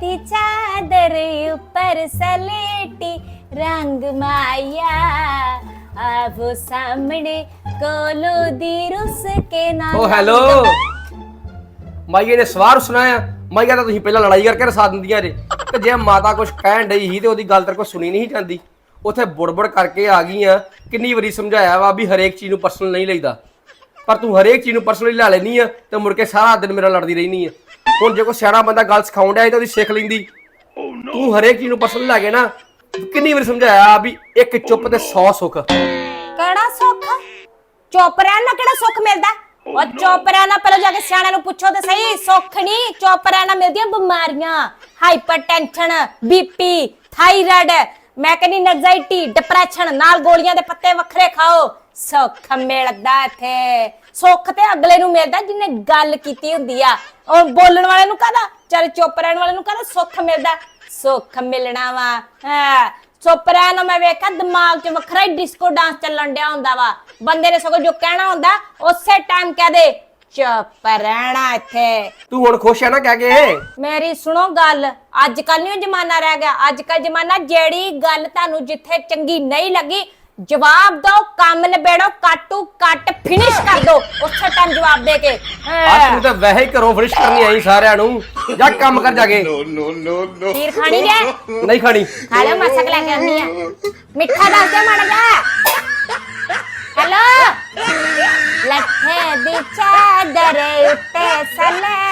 ਦੀ ਚਾਦਰ ਉੱਪਰ ਸਲੇਟੀ ਰੰਗ ਮਾਇਆ। ਆਵੋ ਸਾਹਮਣੇ ਕੋਲੋ ਦੀ ਰੁੱਸ ਕੇ ਨਾ ਓ, ਹੈਲੋ। ਮਾਈਏ ਨੇ ਸਵਾਰ ਸੁਣਾਇਆ। ਮਾਈਆ ਤਾਂ ਤੁਸੀਂ ਪਹਿਲਾਂ ਲੜਾਈ ਕਰਕੇ ਰਸਾ ਦਿੰਦੀਆਂ ਜੇ ਤੇ ਜੇ ਮਾਤਾ ਕੁਝ ਕਹਿਣ ਡਈ ਸੀ ਤੇ ਉਹਦੀ ਗੱਲ ਤੇਰੇ ਕੋਲ ਸੁਣੀ ਨਹੀਂ ਜਾਂਦੀ। ਉਥੇ ਬੁੜਬੁੜ ਕਰਕੇ ਆ ਗਈ ਆ ਕਿੰਨੀ ਵਾਰੀ ਸਮਝਾਇਆ ਵਾ ਵੀ ਹਰੇਕ ਚੀਜ਼ ਨੂੰ ਪਰਸਨਲ ਨਹੀਂ ਲਈਦਾ। ਪਰ ਤੂੰ ਹਰੇਕ ਚੀਜ਼ ਨੂੰ ਪਰਸਨਲੀ ਲੈ ਲੈਣੀ ਆ ਤੇ ਮੁੜ ਕੇ ਸਾਰਾ ਦਿਨ ਮੇਰਾ ਲੜਦੀ ਰਹਿਨੀ ਆ। ਹੁਣ ਜੇ ਕੋਈ ਸਿਆਣਾ ਬੰਦਾ ਗੱਲ ਸਿਖਾਉਣ ਡਿਆ ਸੀ ਤਾਂ ਉਹਦੀ ਸਿੱਖ ਲੈਂਦੀ। ਤੂੰ ਹਰੇਕ ਚੀਜ਼ ਨੂੰ ਪਰਸਨਲ ਲੈ ਕੇ ਨਾ ਕਿੰਨੀ ਵਾਰੀ ਸਮਝਾਇਆ ਵੀ ਇੱਕ ਚੁੱਪ ਤੇ 100 ਸੁੱਖ। ਕਿਹੜਾ ਸੁੱਖ? ਚੁੱਪ ਰਹਿਣ ਨਾਲ ਕਿਹੜਾ ਸੁੱਖ ਮਿਲਦਾ? ਉਹ ਚੁੱਪ ਰਹਿਣਾ ਪਹਿਲਾਂ ਜਾ ਕੇ ਸਿਆਣਿਆਂ ਨੂੰ ਪੁੱਛੋ ਤੇ ਸਹੀ ਸੁੱਖ ਨਹੀਂ ਚੁੱਪ ਰਹਿਣਾ ਮਿਲਦੀਆਂ ਬਿਮਾਰੀਆਂ। ਹਾਈਪਰਟੈਂਸ਼ਨ ਬੀਪੀ ਥਾਇਰਾਇਡ ਮੈਂ ਕਹਿੰਦੀ ਨੈਗਜ਼ਾਈਟੀ ਡਿਪਰੈਸ਼ਨ ਨਾਲ ਗੋਲੀਆਂ ਦੇ ਪੱਤੇ ਵੱਖਰੇ ਖਾਓ। ਸੁੱਖ ਮਿਲਦਾ ਇੱਥੇ। ਸੁੱਖ ਤੇ ਅਗਲੇ ਨੂੰ ਮਿਲਦਾ ਜਿਹਨੇ ਗੱਲ ਕੀਤੀ ਹੁੰਦੀ ਆ। ਉਹ ਬੋਲਣ ਵਾਲੇ ਨੂੰ ਕਹਦਾ? ਚੱਲ ਚੁੱਪ ਰਹਿਣ ਵਾਲੇ ਨੂੰ ਕਹਦਾ ਸੁੱਖ ਮਿਲਦਾ? ਸੁੱਖ ਮਿਲਣਾ ਵਾ। ਹਾਂ ਚੁੱਪ ਰਹਿ ਨਾ ਮੈਂ ਵੇਖਿਆ ਦਿਮਾਗ 'ਚ ਵੱਖਰਾ ਹੀ ਡਿਸਕੋ ਡਾਂਸ ਚੱਲਣ ਡਿਆ ਹੁੰਦਾ ਵਾ। ਬੰਦੇ ਨੇ ਸਗੋਂ ਜੋ ਕਹਿਣਾ ਹੁੰਦਾ ਉਸੇ ਟਾਈਮ ਕਹਿ ਦੇ ਚੁੱਪ ਰਹਿਣਾ ਇੱਥੇ। ਤੂੰ ਹੁਣ ਖੁਸ਼ ਹੈ ਨਾ ਕਹਿ ਕੇ? ਮੇਰੀ ਸੁਣੋ ਗੱਲ ਅੱਜ ਕੱਲ ਨਹੀਂ ਜਮਾਨਾ ਰਹਿ ਗਿਆ। ਅੱਜ ਕੱਲ ਜਮਾਨਾ ਜਿਹੜੀ ਗੱਲ ਤੁਹਾਨੂੰ ਜਿੱਥੇ ਚੰਗੀ ਨਹੀਂ ਲੱਗੀ ਜਵਾਬ ਦਿਓ ਕੰਮ ਨਿਬੇੜੋ ਕਾਟੂ ਕੱਟ ਫਿਨਿਸ਼ ਕਰ ਦਿਓ। ਉਸੇ ਟਾਈਮ ਜਵਾਬ ਦੇ ਕੇ। ਆ ਤੂੰ ਤਾਂ ਵੈਸੇ ਹੀ ਘਰੋਂ ਫਰਿਸ਼ ਕਰਨੀ ਆਈ ਸਾਰਿਆਂ ਨੂੰ। ਜਾ ਕੰਮ ਕਰ ਜਾ ਕੇ। ਖੀਰ ਖਾਣੀ ਜੇ ਨਹੀਂ ਖਾਣੀ। ਖਾ ਲਓ ਮਸਕ ਲੈ ਕੇ ਆਉਂਦੀ ਆ। ਮਿੱਠਾ ਦੱਸ ਦੇ ਮੜ ਜਾ ਹੈਲੋ ਲੱਠੇ ਦੀ ਚਾਦਰ ਉੱਤੇ ਸਲੇ